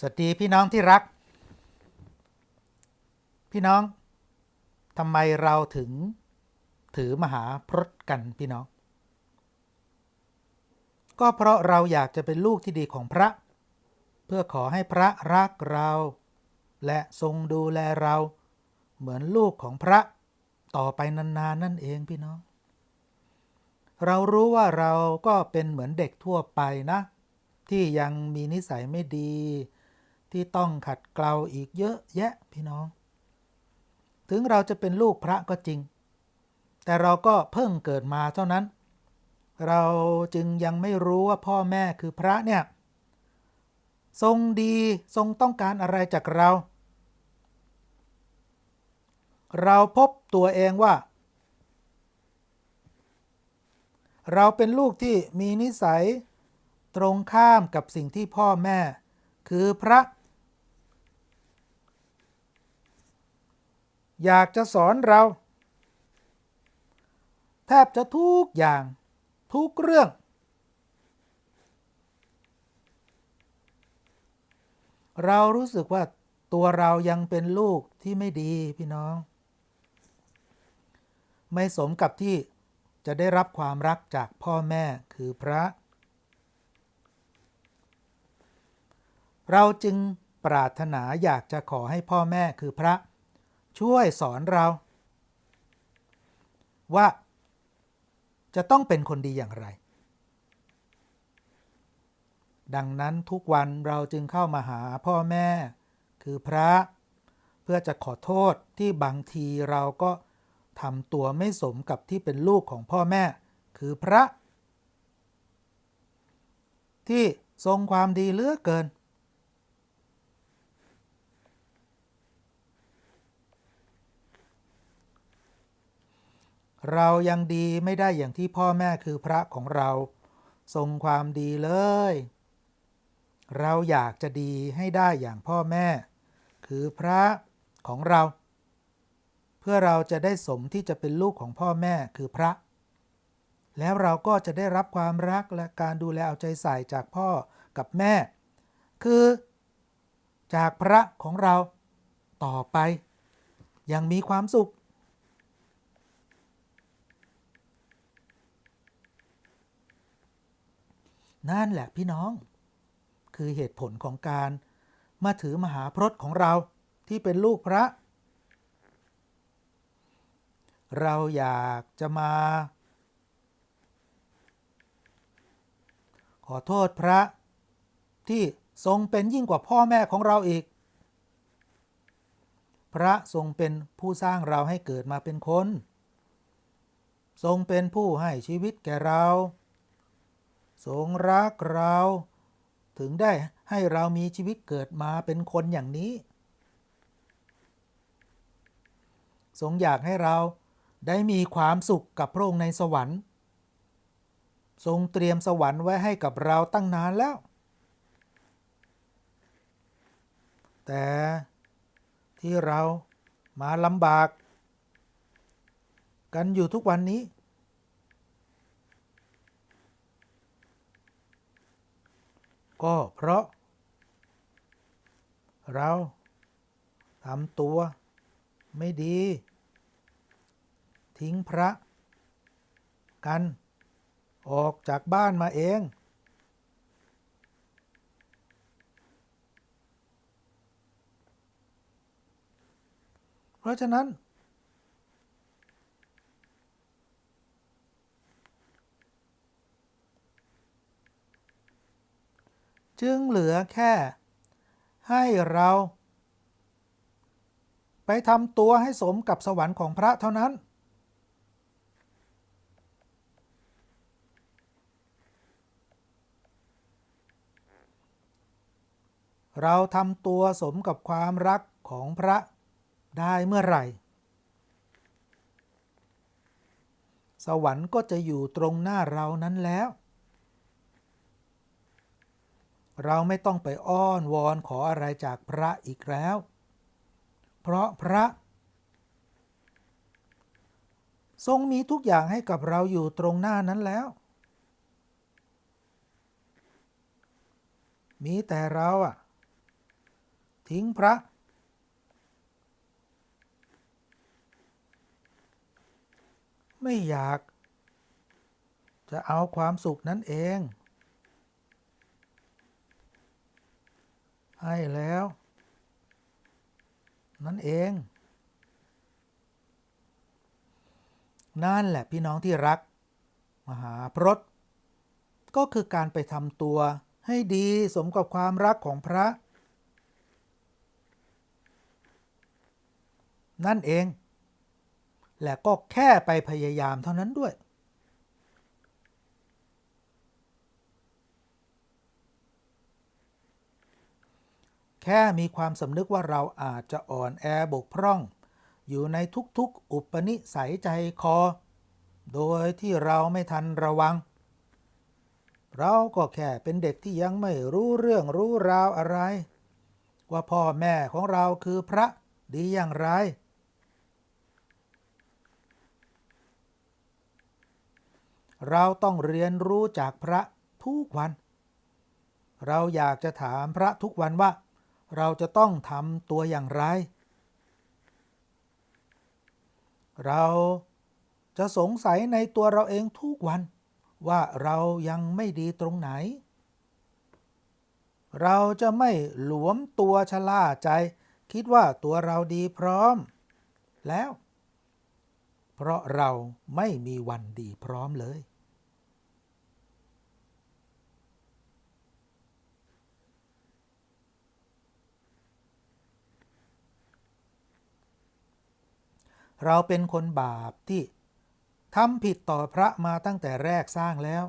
สวัสดีพี่น้องที่รัก พี่น้องทำไมเราถึงถือมหาพรตกันพี่น้อง ก็เพราะเราอยากจะเป็นลูกที่ดีของพระ เพื่อขอให้พระรักเรา และทรงดูแลเรา เหมือนลูกของพระต่อไปนานๆนนั่นเองพี่น้อง เรารู้ว่าเราก็เป็นเหมือนเด็กทั่วไปนะที่ยังมีนิสัยไม่ดี ที่ต้องขัดเกลาอีกเยอะแยะพี่น้อง ถึงเราจะเป็นลูกพระก็จริง แต่เราก็เพิ่งเกิดมาเท่านั้น เราจึงยังไม่รู้ว่าพ่อแม่คือพระเนี่ย ทรงดีทรงต้องการอะไรจากเรา เราพบตัวเองว่า เราเป็นลูกที่มีนิสัยตรงข้ามกับสิ่งที่พ่อแม่ คือพระ อยากจะสอนเรา แทบจะทุกอย่างทุกเรื่อง เรารู้สึกว่าตัวเรายังเป็นลูกที่ไม่ดีพี่น้อง ไม่สมกับที่จะได้รับความรักจากพ่อแม่คือพระ เราจึงปรารถนาอยากจะขอให้พ่อแม่คือพระ ช่วยสอนเรา ว่าจะต้องเป็นคนดีอย่างไร ดังนั้นทุกวันเราจึงเข้ามาหาพ่อแม่ คือพระ เพื่อจะขอโทษที่บางทีเราก็ทำตัวไม่สมกับที่เป็นลูกของพ่อแม่ คือพระ ที่ทรงความดีเลือเกิน เรายังดีไม่ได้อย่างที่พ่อแม่คือพระของเรา ทรงความดีเลย เราอยากจะดีให้ได้อย่างพ่อแม่ คือพระของเรา เพื่อเราจะได้สมที่จะเป็นลูกของพ่อแม่คือพระ แล้วเราก็จะได้รับความรักและการดูแลเอาใจใส่จากพ่อกับแม่ คือจากพระของเราต่อไป ยังมีความสุข นั่นแหละพี่น้อง คือเหตุผลของการมาถือมหาพรตของเราที่เป็นลูกพระ เราอยากจะมา ขอโทษพระ ที่ทรงเป็นยิ่งกว่าพ่อแม่ของเราอีก พระทรงเป็นผู้สร้างเราให้เกิดมาเป็นคน ทรงเป็นผู้ให้ชีวิตแก่เรา ทรงรักเรา ถึงได้ให้เรามีชีวิตเกิดมาเป็นคนอย่างนี้ ทรงอยากให้เราได้มีความสุขกับพระองค์ในสวรรค์ ทรงเตรียมสวรรค์ไว้ให้กับเราตั้งนานแล้ว แต่ที่เรามาลำบาก กันอยู่ทุกวันนี้ ก็เพราะ เราทำตัว ไม่ดี ทิ้งพระ กัน ออกจากบ้านมาเอง เพราะฉะนั้น จึงเหลือแค่ ให้เรา ไปทำตัวให้สมกับสวรรค์ของพระเท่านั้น เราทำตัวสมกับความรักของพระได้เมื่อไหร่ สวรรค์ก็จะอยู่ตรงหน้าเรานั้นแล้ว เราไม่ต้องไปอ้อนวอนขออะไรจากพระอีกแล้ว เพราะพระ ทรงมีทุกอย่างให้กับเราอยู่ตรงหน้านั้นแล้ว มีแต่เราอะทิ้งพระไม่อยาก จะเอาความสุขนั้นเอง ให้แล้ว นั่นเอง นั่นแหละพี่น้องที่รัก มหาพรตก็คือการไปทำตัวให้ดีสมกับความรักของพระ นั่นเอง และก็แค่ไปพยายามเท่านั้นด้วย ค่มีความสำนึกว่าเราอาจจะอ่อนแอบกพร่อง อยู่ในทุกๆ อุปนิสัยใจคอ โดยที่เราไม่ทันระวัง เราก็แค่เป็นเด็กที่ยังไม่รู้เรื่องรู้ราวอะไร ว่าพ่อแม่ของเราคือพระดีอย่างไรเราต้องเรียนรู้จากพระทุกวัน เราอยากจะถามพระทุกวันว่า เราจะต้องทำตัวอย่างไร เราจะสงสัยในตัวเราเองทุกวัน ว่าเรายังไม่ดีตรงไหน เราจะไม่หลวมตัวชะล่าใจ คิดว่าตัวเราดีพร้อม แล้ว เพราะเราไม่มีวันดีพร้อมเลย เราเป็นคนบาปที่ทำผิดต่อพระมาตั้งแต่แรกสร้างแล้ว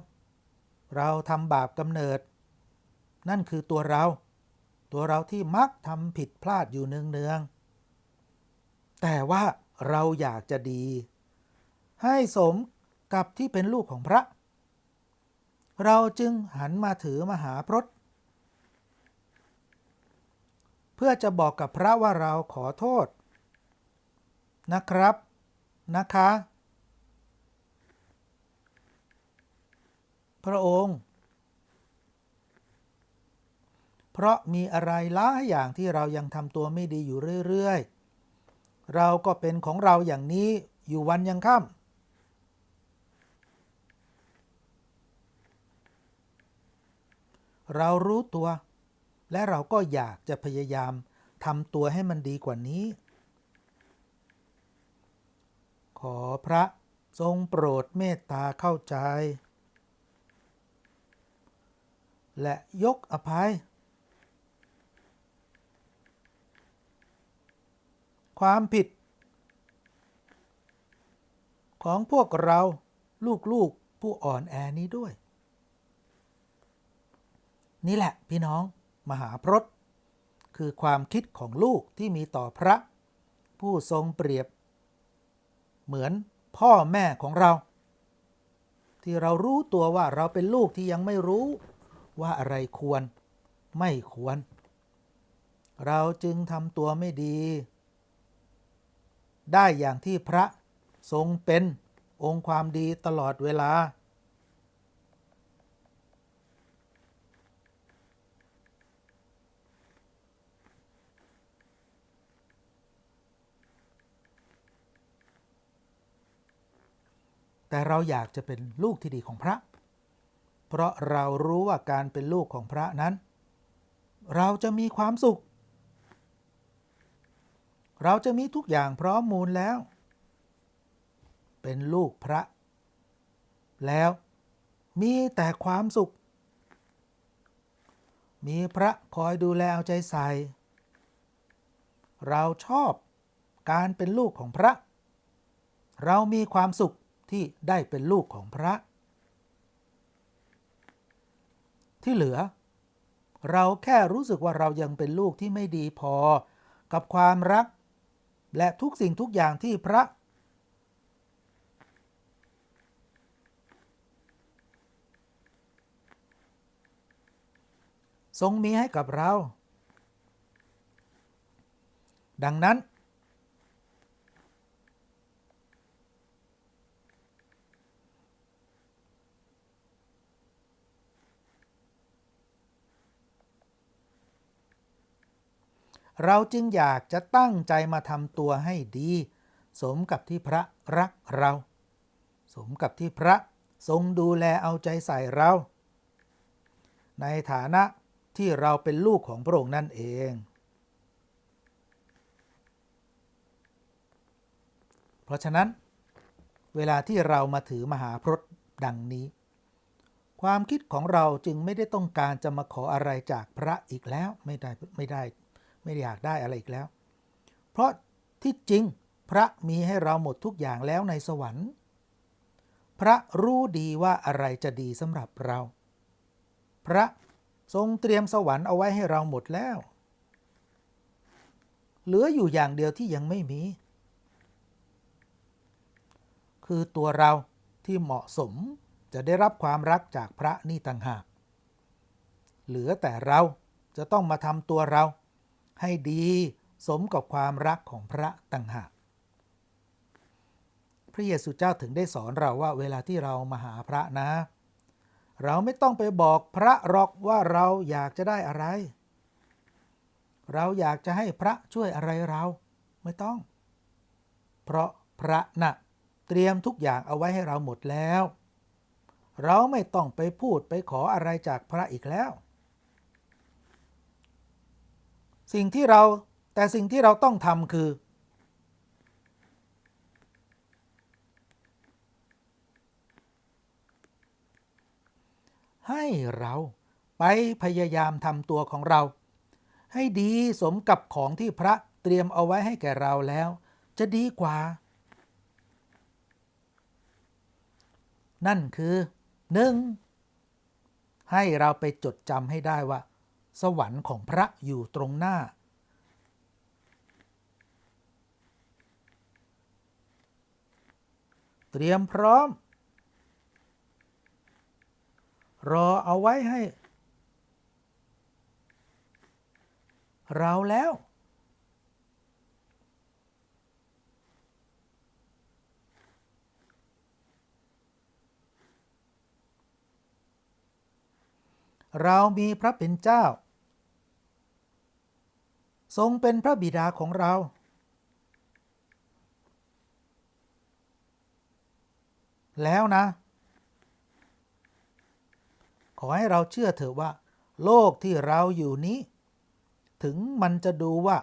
เราทำบาปกำเนิด นั่นคือตัวเรา ตัวเราที่มักทำผิดพลาดอยู่เนืองๆแต่ว่าเราอยากจะดี ให้สมกับที่เป็นลูกของพระ เราจึงหันมาถือมหาพรตเพื่อจะบอกกับพระว่าเราขอโทษ นะครับ นะคะ พระองค์ เพราะมีอะไรหลายอย่างที่เรายังทำตัวไม่ดีอยู่เรื่อยๆ เราก็เป็นของเราอย่างนี้อยู่วันยังค่ำเรารู้ตัว และเราก็อยากจะพยายามทำตัวให้มันดีกว่านี้ ขอพระทรงโปรดเมตตาเข้าใจ และยกอภัย ความผิด ของพวกเราลูกๆผู้อ่อนแอนี้ด้วย นี่แหละพี่น้องมหาพรตคือความคิดของลูกที่มีต่อพระ ผู้ทรงเปรียบ เหมือนพ่อแม่ของเรา ที่เรารู้ตัวว่าเราเป็นลูกที่ยังไม่รู้ว่าอะไรควรไม่ควร เราจึงทำตัวไม่ดี ได้อย่างที่พระทรงเป็นองค์ความดีตลอดเวลา แต่เราอยากจะเป็นลูกที่ดีของพระ เพราะเรารู้ว่าการเป็นลูกของพระนั้น เราจะมีความสุข เราจะมีทุกอย่างพร้อมมูลแล้ว เป็นลูกพระ แล้วมีแต่ความสุข มีพระคอยดูแลเอาใจใส่ เราชอบการเป็นลูกของพระ เรามีความสุข ที่ได้เป็นลูกของพระ ที่เหลือ เราแค่รู้สึกว่าเรายังเป็นลูกที่ไม่ดีพอ กับความรัก และทุกสิ่งทุกอย่างที่พระ ทรงมีให้กับเรา ดังนั้น เราจึงอยากจะตั้งใจมาทำตัวให้ดี สมกับที่พระรักเรา สมกับที่พระทรงดูแลเอาใจใส่เรา ในฐานะที่เราเป็นลูกของพระองค์นั่นเอง เพราะฉะนั้น เวลาที่เรามาถือมหาพรตดังนี้ ความคิดของเราจึงไม่ได้ต้องการจะมาขออะไรจากพระอีกแล้วไม่ได้ไม่ได้ ไม่ได้อยากได้อะไรอีกแล้ว เพราะที่จริงพระมีให้เราหมดทุกอย่างแล้วในสวรรค์ พระรู้ดีว่าอะไรจะดีสำหรับเรา พระทรงเตรียมสวรรค์เอาไว้ให้เราหมดแล้ว เหลืออยู่อย่างเดียวที่ยังไม่มี คือตัวเราที่เหมาะสมจะได้รับความรักจากพระนี่ต่างหาก เหลือแต่เราจะต้องมาทำตัวเรา ให้ดีสมกับความรักของพระต่างหากพระเยซูเจ้าถึงได้สอนเราว่าเวลาที่เรามาหาพระนะ เราไม่ต้องไปบอกพระหรอกว่าเราอยากจะได้อะไร เราอยากจะให้พระช่วยอะไรเราไม่ต้อง เพราะพระนะ่ะเตรียมทุกอย่างเอาไว้ให้เราหมดแล้ว เราไม่ต้องไปพูดไปขออะไรจากพระอีกแล้ว สิ่งที่เราแต่สิ่งที่เราต้องทำคือ ให้เราไปพยายามทำตัวของเรา ให้ดีสมกับของที่พระเตรียมเอาไว้ให้แก่เราแล้ว จะดีกว่า นั่นคือหนึ่งให้เราไปจดจำให้ได้ว่า สวรรค์ของพระอยู่ตรงหน้า เตรียมพร้อม รอเอาไว้ให้ เราแล้ว เรามีพระเป็นเจ้า ทรงเป็นพระบิดาของเรา แล้วนะ ขอให้เราเชื่อเถอะว่า โลกที่เราอยู่นี้ ถึงมันจะดูว่า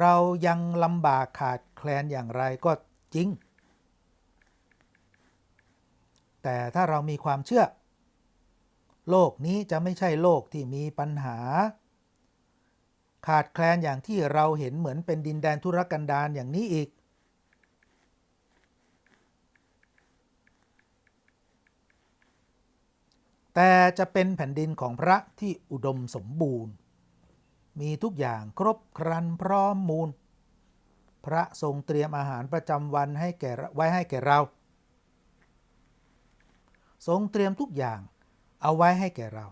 เรายังลำบากขาดแคลนอย่างไรก็จริง แต่ถ้าเรามีความเชื่อ โลกนี้จะไม่ใช่โลกที่มีปัญหา ขาดแคลนอย่างที่เราเห็นเหมือนเป็นดินแดนธุรกันดารอย่างนี้อีก แต่จะเป็นแผ่นดินของพระที่อุดมสมบูรณ์ มีทุกอย่างครบครันพร้อมมูล พระทรงเตรียมอาหารประจำวันให้แก่ไว้ให้แก่เรา ทรงเตรียมทุกอย่างเอาไว้ให้แก่เรา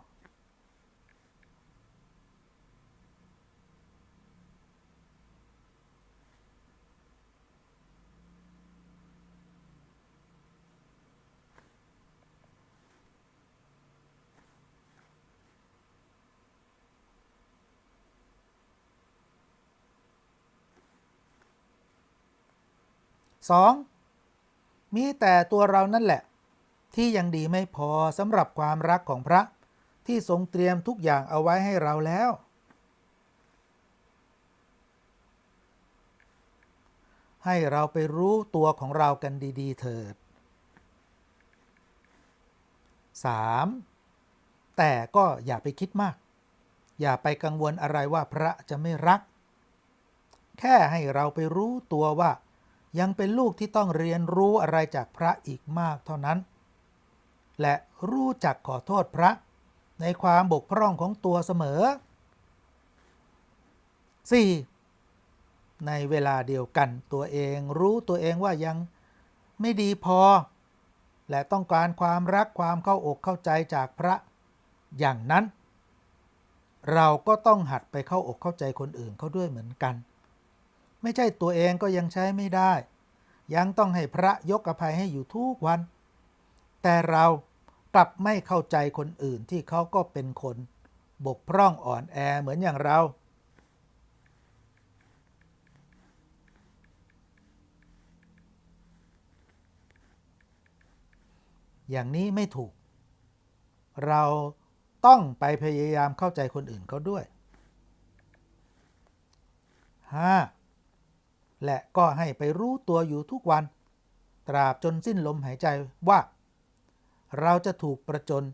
สองมีแต่ตัวเรานั่นแหละ ที่ยังดีไม่พอสำหรับความรักของพระที่ทรงเตรียมทุกอย่างเอาไว้ให้เราแล้ว ให้เราไปรู้ตัวของเรากันดี ๆ เถิด 3. แต่ก็อย่าไปคิดมาก อย่าไปกังวลอะไรว่าพระจะไม่รัก แค่ให้เราไปรู้ตัวว่า ยังเป็นลูกที่ต้องเรียนรู้อะไรจากพระอีกมากเท่านั้น และรู้จักขอโทษพระในความบกพร่องของตัวเสมอ 4. ในเวลาเดียวกันตัวเองรู้ตัวเองว่ายังไม่ดีพอ และต้องการความรักความเข้าอกเข้าใจจากพระอย่างนั้น เราก็ต้องหัดไปเข้าอกเข้าใจคนอื่นเขาด้วยเหมือนกัน ไม่ใช่ตัวเองก็ยังใช้ไม่ได้ ยังต้องให้พระยกอภัยให้อยู่ทุกวัน แต่เรากลับไม่เข้าใจคนอื่นที่เขาก็เป็นคน บกพร่องอ่อนแอเหมือนอย่างเราอย่างนี้ไม่ถูก เราต้องไปพยายามเข้าใจคนอื่นเขาด้วย 5. และก็ให้ไปรู้ตัวอยู่ทุกวัน ตราบจนสิ้นลมหายใจว่า เราจะถูกประจน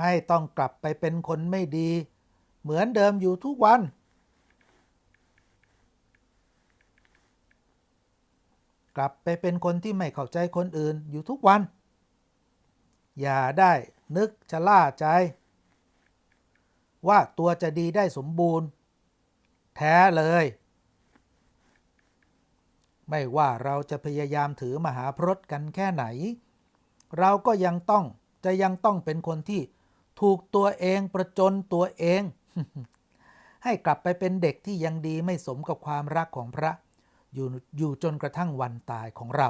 ให้ต้องกลับไปเป็นคนไม่ดี เหมือนเดิมอยู่ทุกวัน กลับไปเป็นคนที่ไม่เข้าใจคนอื่นอยู่ทุกวัน อย่าได้นึกชะล่าใจ ว่าตัวจะดีได้สมบูรณ์ แท้เลย ไม่ว่าเราจะพยายามถือมหาพรตกันแค่ไหน เราก็ยังต้องจะยังต้องเป็นคนที่ถูกตัวเองประจนตัวเอง ให้กลับไปเป็นเด็กที่ยังดีไม่สมกับความรักของพระ อยู่อยู่จนกระทั่งวันตายของเรา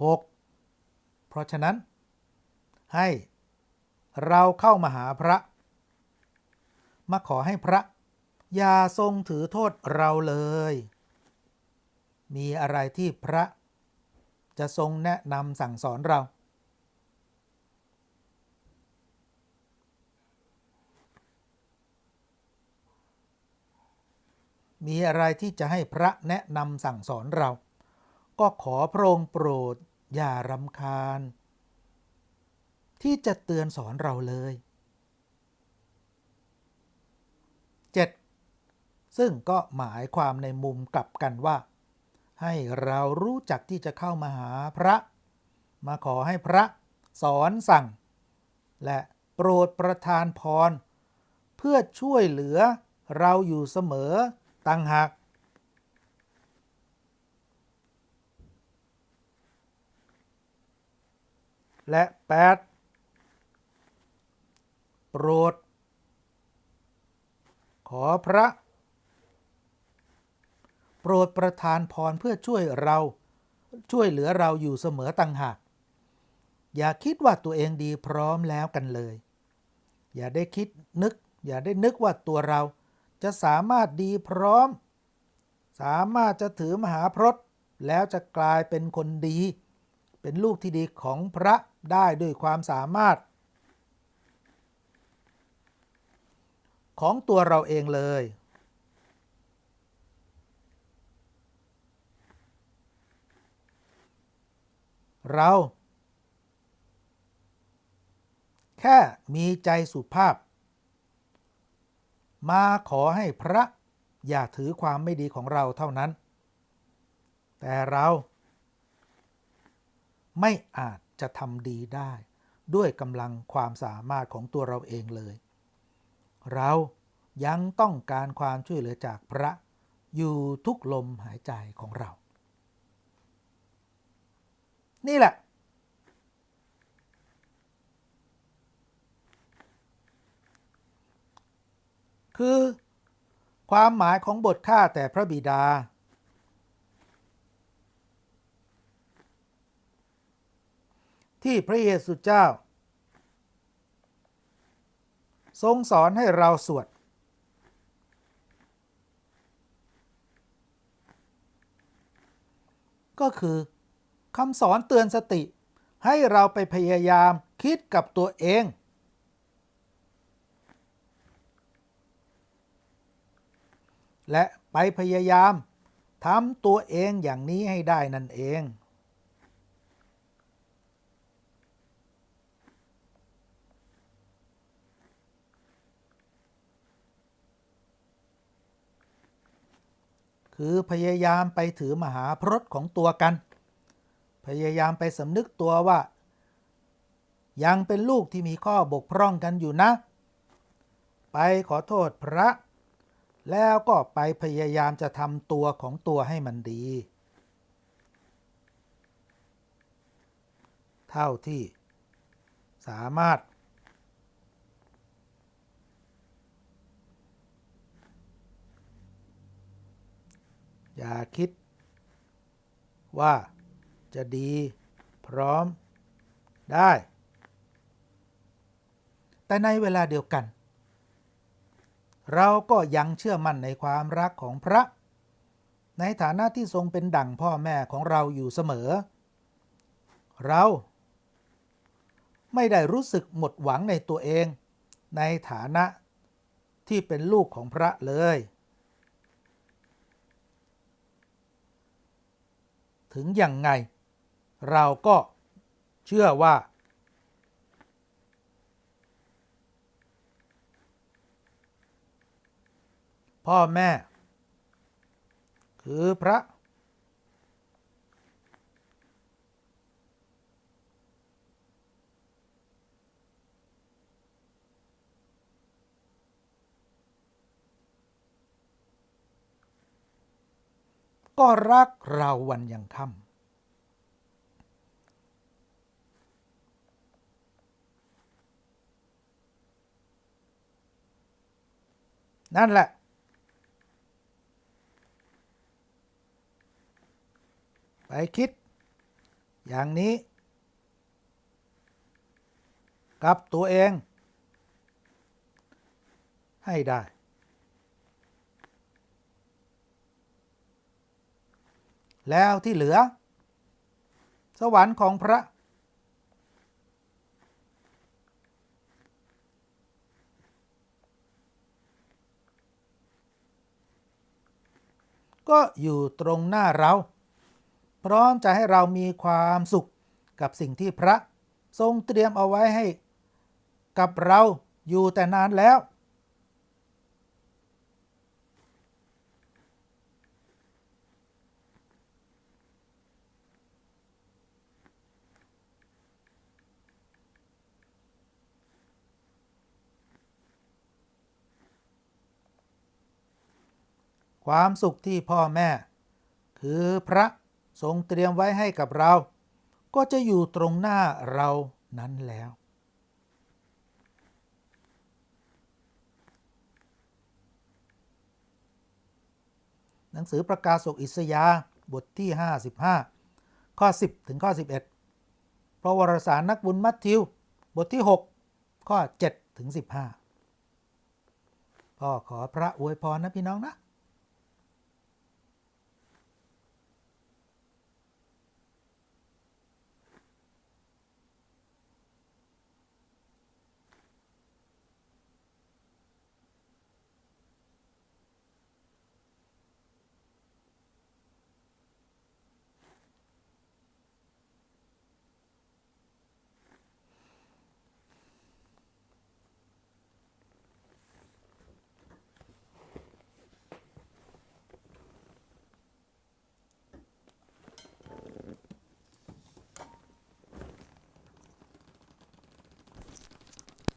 6. เพราะฉะนั้น ให้เราเข้ามาหาพระ มาขอให้พระ อย่าทรงถือโทษเราเลย มีอะไรที่พระ จะทรงแนะนำสั่งสอนเรา มีอะไรที่จะให้พระแนะนำสั่งสอนเรา ก็ขอพระองค์โปรด อย่ารำคาญ ที่จะเตือนสอนเราเลย 7. ซึ่งก็หมายความในมุมกลับกันว่า ให้เรารู้จักที่จะเข้ามาหาพระ มาขอให้พระสอนสั่ง และโปรดประทานพร เพื่อช่วยเหลือเราอยู่เสมอตั้งหาก และ 8 โปรด ขอพระ โปรดประทานพรเพื่อช่วยเราช่วยเหลือเราอยู่เสมอตั้งหาก อย่าคิดว่าตัวเองดีพร้อมแล้วกันเลย อย่าได้คิดนึก อย่าได้นึกว่าตัวเราจะสามารถดีพร้อม สามารถจะถือมหาพรตแล้วจะกลายเป็นคนดี เป็นลูกที่ดีของพระ ได้ด้วยความสามารถ ของตัวเราเองเลย เรา แค่มีใจสุภาพ มาขอให้พระอย่าถือความไม่ดีของเราเท่านั้น แต่เราไม่อาจ จะทำดีได้ ด้วยกำลังความสามารถของตัวเราเองเลย เรายังต้องการความช่วยเหลือจากพระอยู่ทุกลมหายใจของเรา นี่แหละ คือความหมายของบทข้าแต่พระบิดา ที่พระเยซูเจ้า ทรงสอนให้เราสวด ก็คือคำสอนเตือนสติ ให้เราไปพยายามคิดกับตัวเอง และไปพยายามทำตัวเองอย่างนี้ให้ได้นั่นเอง คือพยายามไปถือมหาพรตของตัวกัน พยายามไปสำนึกตัวว่า ยังเป็นลูกที่มีข้อบกพร่องกันอยู่นะ ไปขอโทษพระ แล้วก็ไปพยายามจะทำตัวของตัวให้มันดี เท่าที่สามารถ อย่าคิดว่าจะดีพร้อมได้ แต่ในเวลาเดียวกัน เราก็ยังเชื่อมั่นในความรักของพระ ในฐานะที่ทรงเป็นดั่งพ่อแม่ของเราอยู่เสมอ เราไม่ได้รู้สึกหมดหวังในตัวเอง ในฐานะที่เป็นลูกของพระเลย ถึงอย่างไง เราก็เชื่อว่า พ่อแม่ คือพระ ก็รักเราวันยังค่ำนั่นแหละไปคิด อย่างนี้ กับตัวเอง ให้ได้ แล้วที่เหลือ สวรรค์ของพระ ก็อยู่ตรงหน้าเรา พร้อมจะให้เรามีความสุขกับสิ่งที่พระ ทรงเตรียมเอาไว้ให้ กับเราอยู่แต่นานแล้ว ความสุขที่พ่อแม่ คือพระทรงเตรียมไว้ให้กับเรา ก็จะอยู่ตรงหน้าเรานั้นแล้ว หนังสือประกาศศกอิสยาบทที่ 55 ข้อ 10 ถึงข้อ 11 พระวรสารนักบุญมัทธิว บทที่ 6 ข้อ 7 ถึง 15พ่อขอพระอวยพรนะพี่น้องนะ